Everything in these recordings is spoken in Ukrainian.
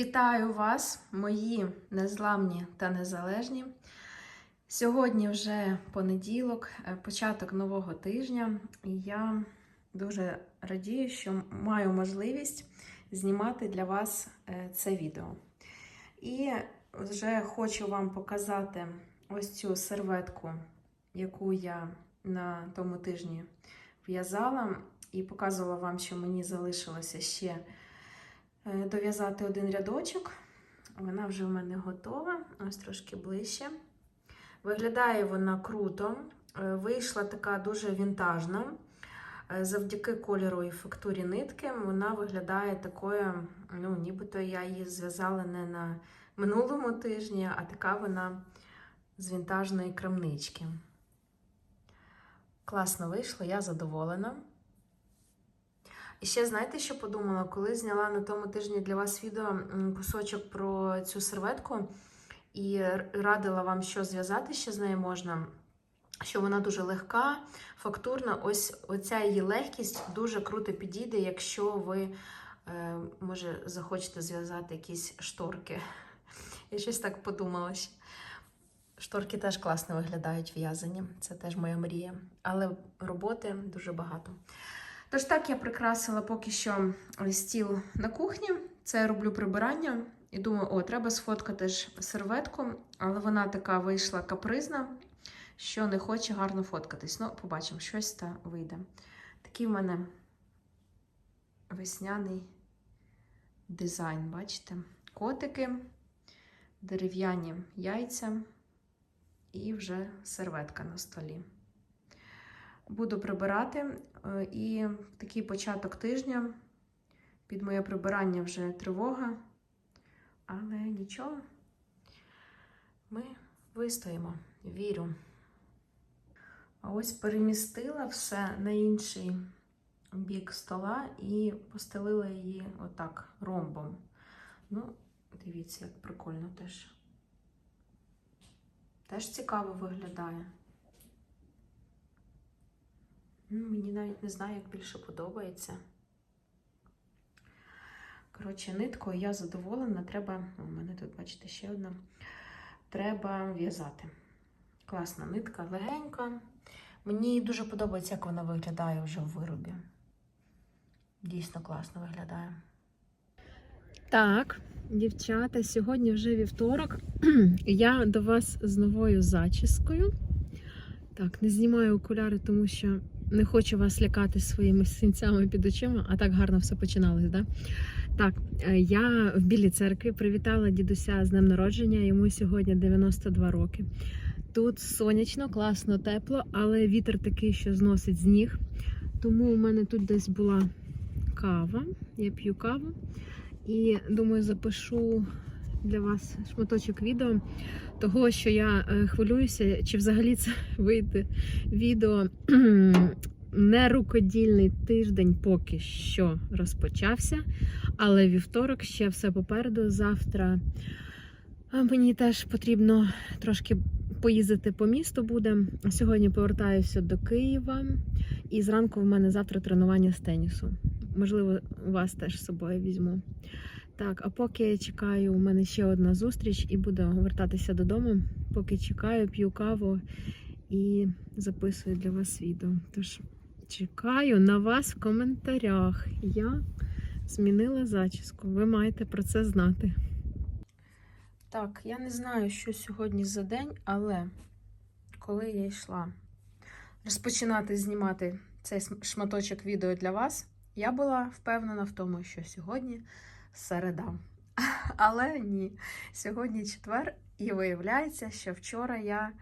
Вітаю вас, мої незламні та незалежні. Сьогодні вже понеділок, е, початок нового тижня, і я дуже радію, що маю можливість знімати для вас е, це відео. І вже хочу вам показати ось цю серветку, яку я на тому тижні в'язала, і показувала вам, що мені залишилося ще дов'язати один рядочок. Вона вже в мене готова, ось трошки ближче. Виглядає вона круто. Е, Вийшла така дуже вінтажна. Е, Завдяки кольору і фактурі нитки вона виглядає такою, ну, нібито я її зв'язала не на минулому тижні, а така вона з вінтажної крамнички. Класно вийшло, я задоволена. І ще знаєте, що подумала? Коли зняла на тому тижні для вас відео кусочок про цю серветку і радила вам, що зв'язати ще з нею можна, що вона дуже легка, фактурна. Ось оця її легкість дуже круто підійде, якщо ви, е, може, захочете зв'язати якісь шторки. Я щось так подумала. Шторки теж класно виглядають в'язані. Це теж моя мрія. Але роботи дуже багато. Тож так я прикрасила поки що стіл на кухні. Це я роблю прибирання. І думаю, о, треба сфоткати ж серветку, але вона така вийшла капризна, що не хоче гарно фоткатись. Ну, побачимо, щось та вийде. Такий в мене весняний дизайн, бачите? Котики, дерев'яні яйця і вже серветка на столі. Буду прибирати е, і такий початок тижня під моє прибирання вже тривога, але нічого, ми вистоїмо, вірю. А ось перемістила все на інший бік стола і постелила її отак ромбом. Ну, дивіться, як прикольно теж. Теж цікаво виглядає. Ну, Мені навіть не знаю, як більше подобається. Коротше, ниткою я задоволена. Треба. У мене тут, бачите, ще одна. Треба в'язати. Класна нитка, легенька. Мені дуже подобається, як вона виглядає вже в виробі. Дійсно класно виглядає. Так, дівчата, сьогодні вже вівторок. Я до вас з новою зачіскою. Так, не знімаю окуляри, тому що не хочу вас лякати своїми синцями під очима, а так гарно все починалось, да? Так, е, я в Білій церкві привітала дідуся з днем народження, йому сьогодні 92 роки. Тут сонячно, класно, тепло, але вітер такий, що зносить з ніг. Тому у мене тут десь була кава. Я п'ю каву. І думаю, запишу для вас шматочок відео того, що я е, хвилююся, чи взагалі це вийде відео. Не рукодільний тиждень поки що розпочався, але вівторок ще все попереду. Завтра мені теж потрібно трошки поїздити по місту буде. Сьогодні повертаюся до Києва, і зранку в мене завтра тренування з тенісу. Можливо, вас теж з собою візьму. Так, а поки я чекаю, у мене ще одна зустріч і буду вертатися додому. Поки чекаю, п'ю каву і записую для вас відео. Тож чекаю на вас в коментарях. Я змінила зачіску. Ви маєте про це знати. Так, я не знаю, що сьогодні за день, але коли я йшла розпочинати знімати цей шматочок відео для вас, я була впевнена в тому, що сьогодні середа. Але ні, сьогодні четвер, і виявляється, що вчора я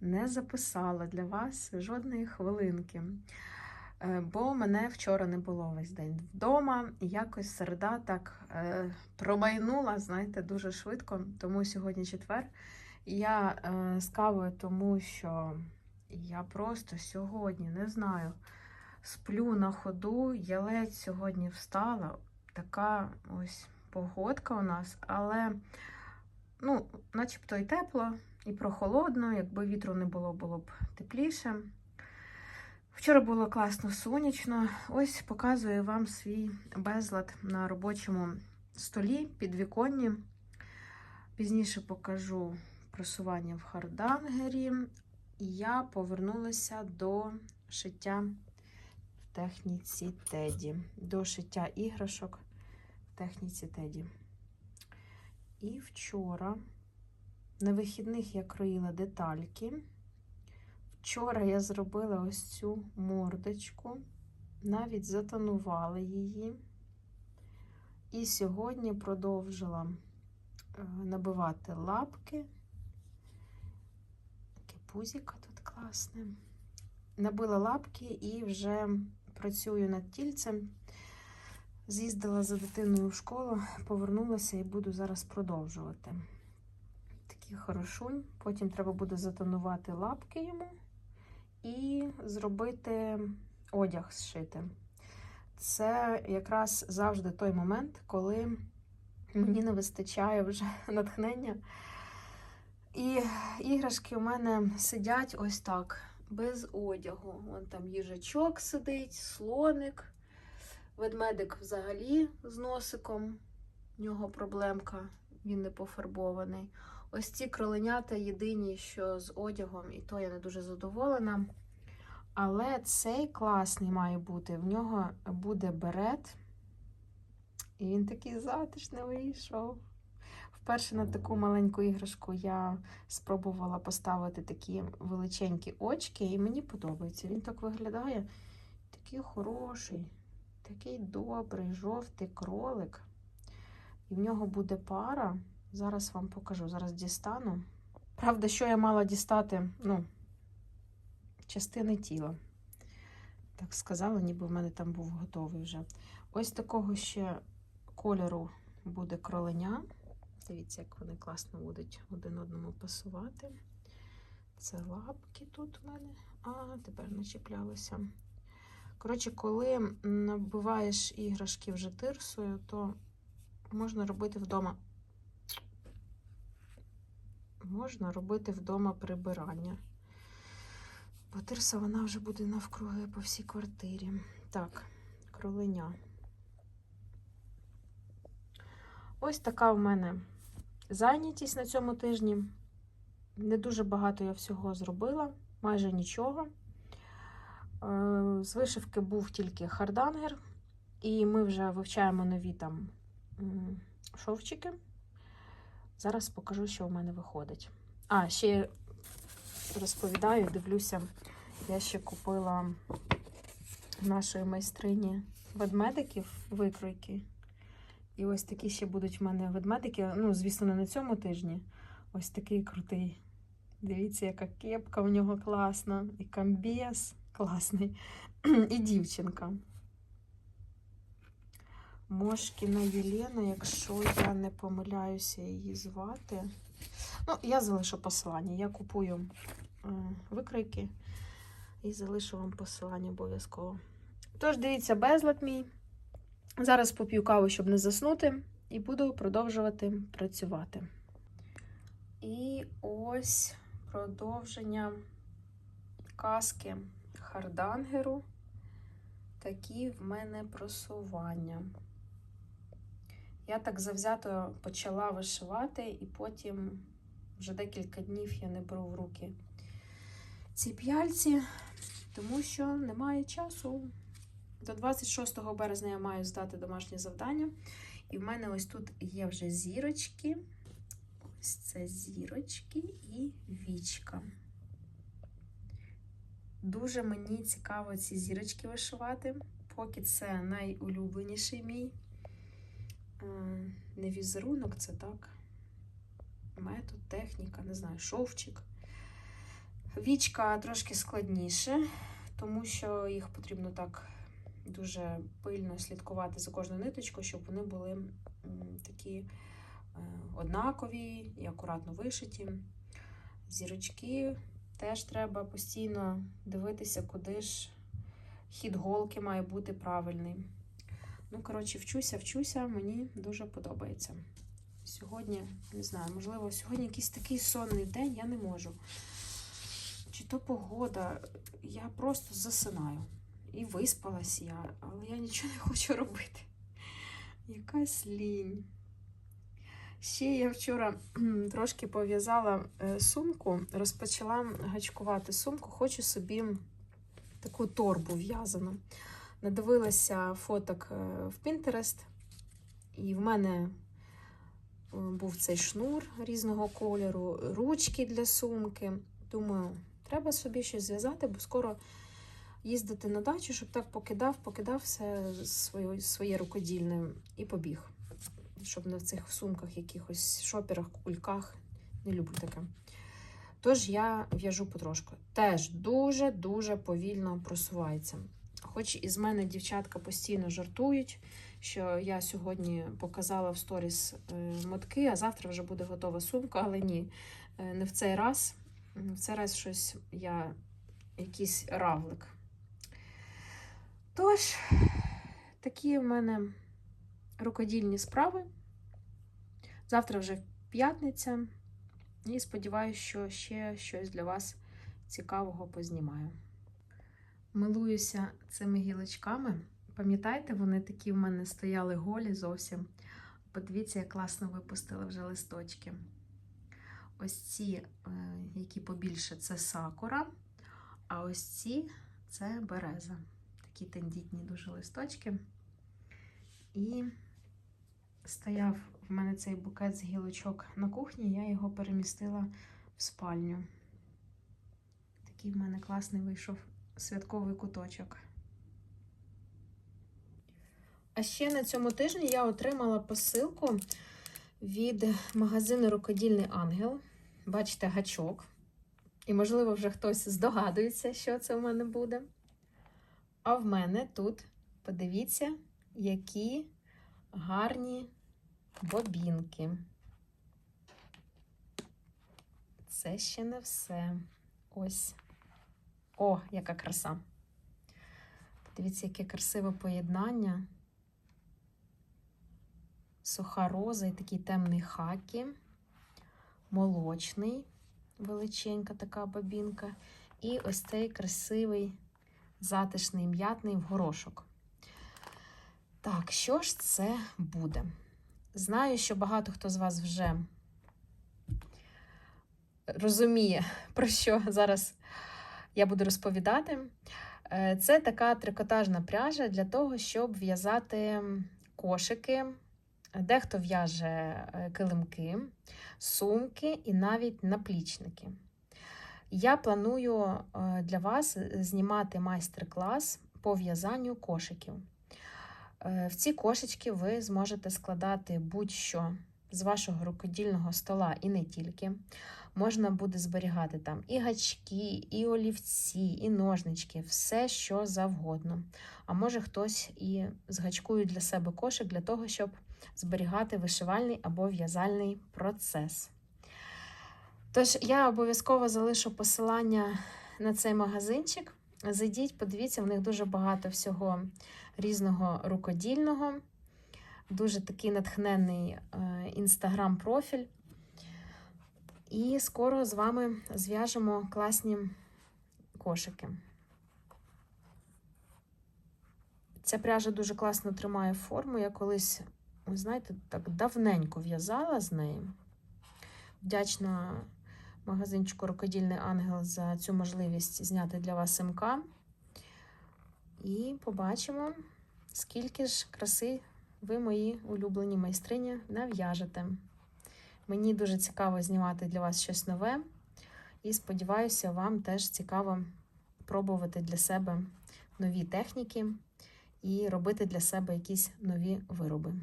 не записала для вас жодної хвилинки. Е, Бо мене вчора не було весь день вдома, і якось середа так е, промайнула, знаєте, дуже швидко. Тому сьогодні четвер. Я е, з кавою, тому що я просто сьогодні не знаю, сплю на ходу. Я ледь сьогодні встала. Така ось погодка у нас, але ну, начебто і тепло, і прохолодно. Якби вітру не було, було б тепліше. Вчора було класно сонячно. Ось показую вам свій безлад на робочому столі, підвіконні. Пізніше покажу просування в хардангері. І я повернулася до шиття в техніці Теді. До шиття іграшок техніці Теді. І вчора на вихідних я кроїла детальки. Вчора я зробила ось цю мордочку, навіть затонувала її. І сьогодні продовжила е, набивати лапки. Таке пузіко тут класне. Набила лапки і вже працюю над тільцем. З'їздила за дитиною в школу, повернулася і буду зараз продовжувати. Такий хорошунь. Потім треба буде затонувати лапки йому і зробити одяг зшити. Це якраз завжди той момент, коли мені не вистачає вже натхнення. І іграшки у мене сидять ось так, без одягу. Вон там їжачок сидить, слоник, ведмедик взагалі з носиком. У нього проблемка, він не пофарбований. Ось ці кроленята єдині, що з одягом, і то я не дуже задоволена. Але цей класний має бути. В нього буде берет. І він такий затишний вийшов. Вперше на таку маленьку іграшку я спробувала поставити такі величенькі очки, і мені подобається. Він так виглядає. Такий хороший, такий добрий, жовтий кролик. І в нього буде пара. Зараз вам покажу, зараз дістану. Правда, що я мала дістати, ну, частини тіла. Так сказала, ніби в мене там був готовий вже. Ось такого ще кольору буде кроленя. Дивіться, як вони класно будуть один одному пасувати. Це лапки тут у мене. А, тепер начіплялося. Коротше, коли набиваєш іграшки вже тирсою, то можна робити вдома. Можна робити вдома прибирання. Бо тирса вона вже буде навкруги по всій квартирі. Так, кроленя. Ось така в мене зайнятість на цьому тижні. Не дуже багато я всього зробила, майже нічого. Е, З вишивки був тільки хардангер, і ми вже вивчаємо нові там шовчики. Зараз покажу, що в мене виходить. А, ще розповідаю, дивлюся, я ще купила нашої майстрині ведмедиків викройки. І ось такі ще будуть в мене ведмедики. Ну, звісно, не на цьому тижні. Ось такий крутий. Дивіться, яка кепка в нього класна, і камбіс класний, і дівчинка. Мошкіна Єлена, якщо я не помиляюся її звати. Ну, я залишу посилання. Я купую е, викройки і залишу вам посилання обов'язково. Тож, дивіться, безлад мій. Зараз поп'ю каву, щоб не заснути, і буду продовжувати працювати. І ось продовження казки Хардангеру. Такі в мене просування. Я так завзято почала вишивати, і потім вже декілька днів я не беру в руки ці п'яльці, тому що немає часу. До 26 березня я маю здати домашнє завдання. І в мене ось тут є вже зірочки. Ось це зірочки і вічка. Дуже мені цікаво ці зірочки вишивати, поки це найулюбленіший мій. Е, Не візерунок, це так. Метод, техніка, не знаю, шовчик. Вічка трошки складніше, тому що їх потрібно так дуже пильно слідкувати за кожною ниточкою, щоб вони були такі е, однакові і акуратно вишиті. Зірочки теж треба постійно дивитися, куди ж хід голки має бути правильний. Ну, коротше, вчуся, вчуся, мені дуже подобається. Сьогодні, не знаю, можливо, сьогодні якийсь такий сонний день, я не можу. Чи то погода, я просто засинаю. І виспалась я, але я нічого не хочу робити. Якась лінь. Ще я вчора трошки пов'язала е, сумку, розпочала гачкувати сумку, хочу собі таку торбу в'язану. Надивилася фоток е, в Pinterest, і в мене е, був цей шнур різного кольору, ручки для сумки. Думаю, треба собі щось зв'язати, бо скоро їздити на дачу, щоб так покидав, покидав все своє, своє рукодільне і побіг. Щоб в цих сумках, якихось шоперах, кульках. Не люблю таке. Тож я в'яжу потрошку. Теж дуже-дуже повільно просувається. Хоч із мене дівчатка постійно жартують, що я сьогодні показала в сторіс е, мотки, а завтра вже буде готова сумка, але ні, е, не в цей раз. В цей раз щось я якийсь равлик. Тож, такі в мене рукодільні справи. Завтра вже п'ятниця. І сподіваюся, що ще щось для вас цікавого познімаю. Милуюся цими гілочками. Пам'ятаєте, вони такі в мене стояли голі зовсім. Подивіться, як класно випустили вже листочки. Ось ці, е, які побільше, це сакура, а ось ці це береза. Такі тендітні дуже листочки. І стояв в мене цей букет з гілочок на кухні, я його перемістила в спальню. Такий в мене класний вийшов святковий куточок. А ще на цьому тижні я отримала посилку від магазину Рукодільний Ангел. Бачите, гачок. І, можливо, вже хтось здогадується, що це в мене буде. А в мене тут, подивіться, які гарні бобінки. Це ще не все. Ось. О, яка краса. Подивіться, яке красиве поєднання. Суха роза і такий темний хакі, молочний, величенька така бобінка. І ось цей красивий, затишний м'ятний в горошок. Так, що ж це буде? Знаю, що багато хто з вас вже розуміє, про що зараз я буду розповідати. Е, Це така трикотажна пряжа для того, щоб в'язати кошики. Дехто в'яже е, килимки, сумки і навіть наплічники. Я планую е, для вас знімати майстер-клас по в'язанню кошиків. Е, В ці кошечки ви зможете складати будь-що з вашого рукодільного стола і не тільки. Можна буде зберігати там і гачки, і олівці, і ножнички, все що завгодно. А може хтось і згачкує для себе кошик для того, щоб зберігати вишивальний або в'язальний процес. Тож, я обов'язково залишу посилання на цей магазинчик. Зайдіть, подивіться, в них дуже багато всього різного рукодільного, дуже такий натхненний інстаграм-профіль. І скоро з вами зв'яжемо класні кошики. Ця пряжа дуже класно тримає форму. Я колись, ви знаєте, так давненько в'язала з нею. Вдячна магазинчику Рукодільний Ангел за цю можливість зняти для вас МК. І побачимо, скільки ж краси ви, мої улюблені майстрині, нав'яжете. Мені дуже цікаво знімати для вас щось нове. І сподіваюся, вам теж цікаво пробувати для себе нові техніки і робити для себе якісь нові вироби.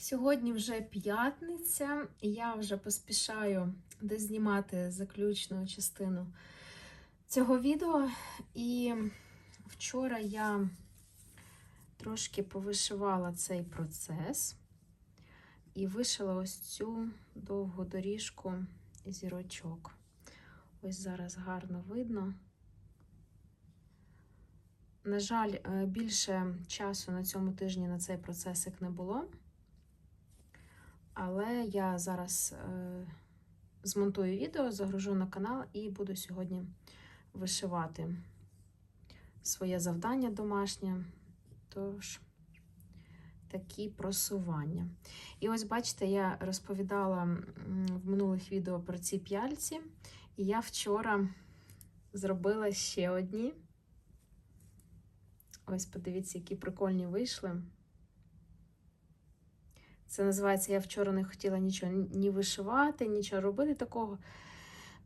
Сьогодні вже п'ятниця, і я вже поспішаю дознімати заключну частину цього відео. І вчора я трошки повишивала цей процес і вишила ось цю довгу доріжку зірочок. Ось зараз гарно видно. На жаль, е, більше часу на цьому тижні на цей процесик не було. Але я зараз е, змонтую відео, загружу на канал і буду сьогодні вишивати своє завдання домашнє. Тож, такі просування. І ось бачите, я розповідала в минулих відео про ці п'яльці, і я вчора зробила ще одні. Ось подивіться, які прикольні вийшли. Це називається Я вчора не хотіла нічого ні вишивати, нічого робити такого.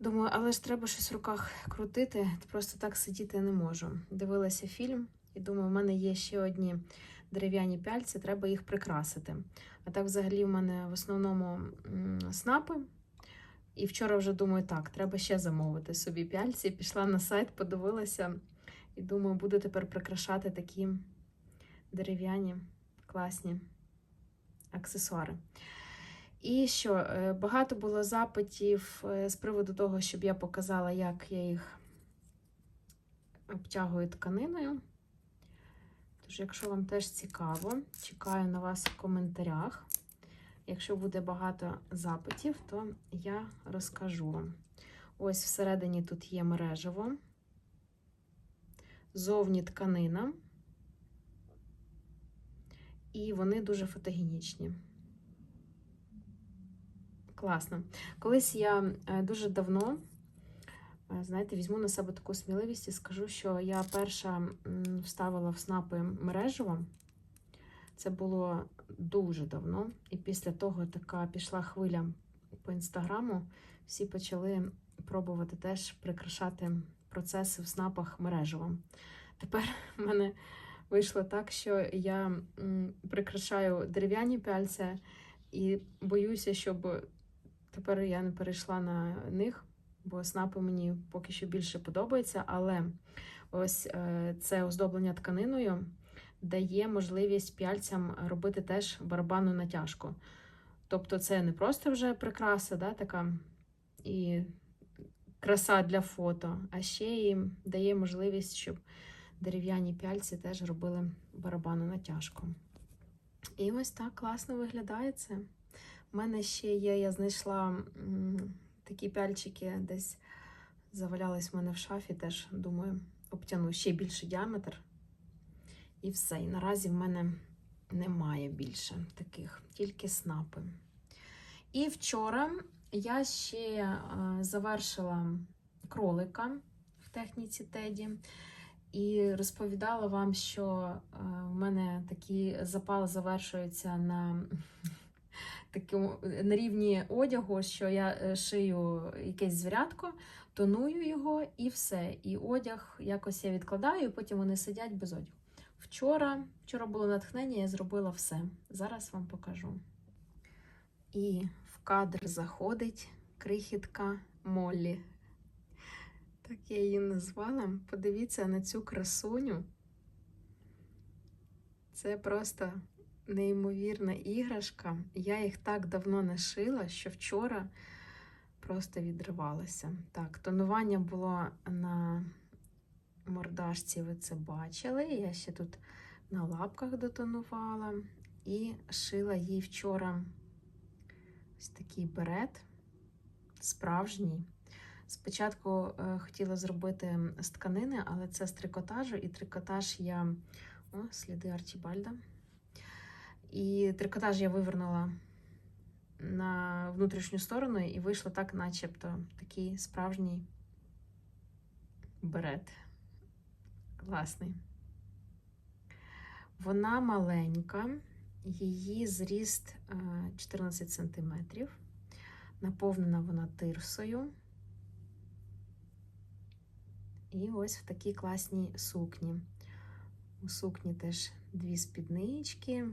Думаю, але ж треба щось в руках крутити, просто так сидіти не можу. Дивилася фільм і думаю, в мене є ще одні дерев'яні пяльці, треба їх прикрасити. А так, взагалі, в мене в основному снапи. І вчора вже думаю, так, треба ще замовити собі пяльці. Пішла на сайт, подивилася і думаю, буду тепер прикрашати такі дерев'яні, класні аксесуари. І що, е, багато було запитів е, з приводу того, щоб я показала, як я їх обтягую тканиною. Тож, якщо вам теж цікаво, чекаю на вас в коментарях. Якщо буде багато запитів, то я розкажу вам. Ось всередині тут є мережево, зовні тканина, і вони дуже фотогенічні. Класно. Колись я е, дуже давно, е, знаєте, візьму на себе таку сміливість і скажу, що я перша вставила в снапи мережево. Це було дуже давно. І після того така пішла хвиля по інстаграму. Всі почали пробувати теж прикрашати процеси в снапах мережевом. Тепер в мене вийшло так, що я прикрашаю дерев'яні пяльця і боюся, щоб тепер я не перейшла на них, бо снапи мені поки що більше подобаються. Але ось е, це оздоблення тканиною дає можливість пяльцям робити теж барабанну натяжку. Тобто, це не просто вже прикраса, да, така і краса для фото, а ще й дає можливість, щоб дерев'яні пяльці теж робили барабанну натяжку. І ось так класно виглядає це. У мене ще є, я знайшла такі пяльчики, десь завалялись в мене в шафі, теж думаю, обтяну ще більший діаметр. І все. І наразі в мене немає більше таких, тільки снапи. І вчора я ще е, завершила кролика в техніці Теді. І розповідала вам, що е, в мене такий запал завершується на такому на рівні одягу, що я е, шию якесь звірятко, тоную його і все. І одяг якось я відкладаю, і потім вони сидять без одягу. Вчора, вчора було натхнення, я зробила все. Зараз вам покажу. І в кадр заходить крихітка Моллі. Так я її назвала. Подивіться на цю красуню. Це просто неймовірна іграшка. Я їх так давно не шила, що вчора просто відривалася. Так, тонування було на мордашці, ви це бачили. Я ще тут на лапках дотонувала і шила їй вчора ось такий берет справжній. Спочатку е, хотіла зробити з тканини, але це з трикотажу, і трикотаж я. О, сліди Арчібальда. І трикотаж я вивернула на внутрішню сторону, і вийшло так, начебто, такий справжній берет. Класний. Вона маленька, її зріст 14 см. Наповнена вона тирсою. І ось в такій класній сукні. У сукні теж дві спіднички,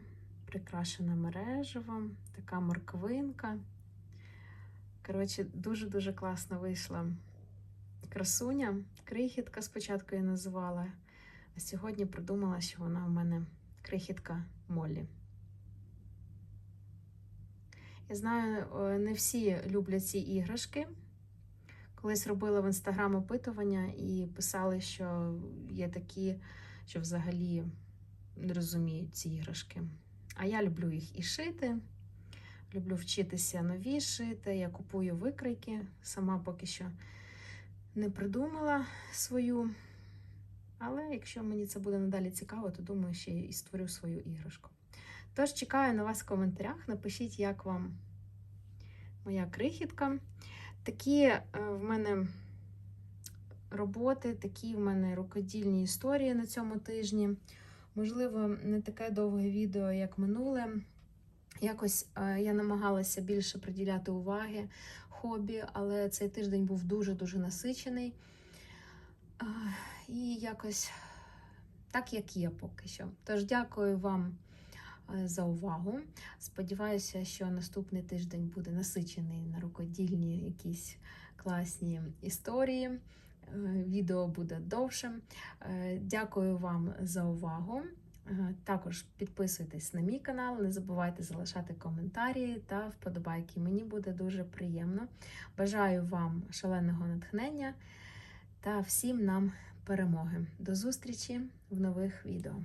прикрашена мережевом, така морквинка. Коротше, дуже-дуже класно вийшла красуня. Крихітка спочатку я називала, а сьогодні придумала, що вона у мене крихітка Моллі. Я знаю, не всі люблять ці іграшки. Колись робила в інстаграм опитування і писали, що є такі, що взагалі не розуміють ці іграшки. А я люблю їх і шити, люблю вчитися нові шити. Я купую викройки, сама поки що не придумала свою. Але якщо мені це буде надалі цікаво, то думаю, ще і створю свою іграшку. Тож чекаю на вас в коментарях. Напишіть, як вам моя крихітка. Такі е, в мене роботи, такі в мене рукодільні історії на цьому тижні. Можливо, не таке довге відео, як минуле. Якось е, я намагалася більше приділяти уваги хобі, але цей тиждень був дуже-дуже насичений. Е, І якось так, як є поки що. Тож дякую вам за увагу. Сподіваюся, що наступний тиждень буде насичений на рукодільні якісь класні історії. Е, Відео буде довшим. Е, Дякую вам за увагу. Е, Також підписуйтесь на мій канал, не забувайте залишати коментарі та вподобайки. Мені буде дуже приємно. Бажаю вам шаленого натхнення та всім нам перемоги. До зустрічі в нових відео.